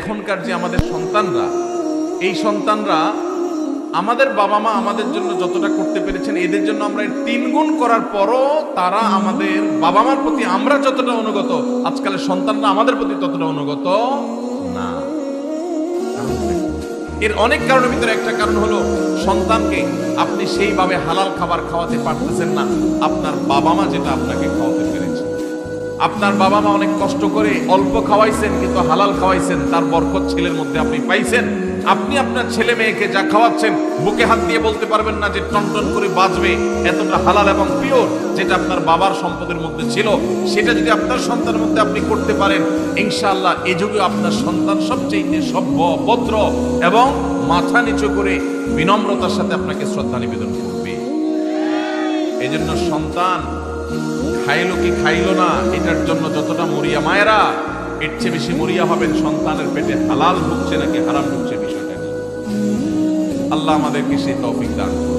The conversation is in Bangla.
এখনকার যে আমাদের সন্তানরা, এই সন্তানরা আমাদের বাবা মা আমাদের জন্য যতটা করতে পেরেছেন, এদের জন্য আমরা তিন গুণ করার পরও তারা আমাদের বাবা মার প্রতি আমরা যতটা অনুগত, আজকালের সন্তানরা আমাদের প্রতি ততটা অনুগত না। এর অনেক কারণের ভিতরে একটা কারণ হলো সন্তানকে আপনি সেইভাবে হালাল খাবার খাওয়াতে পারতেছেন না, আপনার বাবা মা যেটা আপনাকে খাওয়াতে পেরেছে। আপনার বাবা মা অনেক কষ্ট করে অল্প খাওয়াইছেন, কিন্তু হালাল খাওয়াইছেন, তার বরকত ছেলের মধ্যে আপনি পাইছেন। আপনি আপনার ছেলে মেয়েকে যা খাওয়াচ্ছেন, বুকে হাত দিয়ে বলতে পারবেন না যে টনটন করে বাঁচবে এতটা হালাল এবং পিওর যেটা আপনার বাবার সম্পদের মধ্যে ছিল। সেটা যদি আপনার সন্তানের মধ্যে আপনি করতে পারেন, ইনশাআল্লাহ এ যুগে আপনার সন্তান সবচেয়ে সভ্য ভদ্র এবং মাথা নিচু করে বিনম্রতার সাথে আপনাকে শ্রদ্ধা নিবেদন করবে। এজন্য সন্তান খাইলো কি খাইলো না, এটার জন্য যতটা মরিয়া মায়েরা, এর চেয়ে বেশি মরিয়া হবেন সন্তানের পেটে হালাল ঢুকছে নাকি হারাম ঢুকছে বিষয়টা নিয়ে আল্লাহ আমাদেরকে সেই তৌফিক দান করুন।